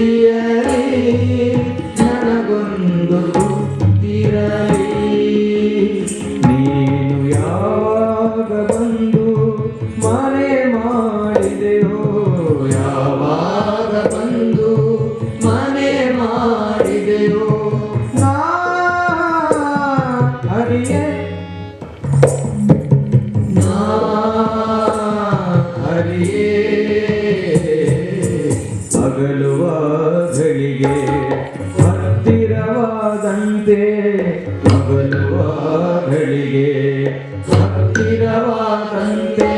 ಬುತ್ತಿಯಲಿ ನನಗೊಂದು ಸುತ್ತಿರಲಿ ನೀನು ಯಾವಾಗ ಬಂದು ಮನೆ ಮಾಡಿದೆಯೋ ಯಾವಾಗ ಬಂದು ಮನೆ ಮಾಡಿದೆಯೋ ನಾ ಹರಿಯೇ ಗಳಿಗೆ ಹತ್ತಿರವಾದಂತೆ ಅಗಲುವ ಘಳಿಗೆ ಹತ್ತಿರವಾದಂತೆ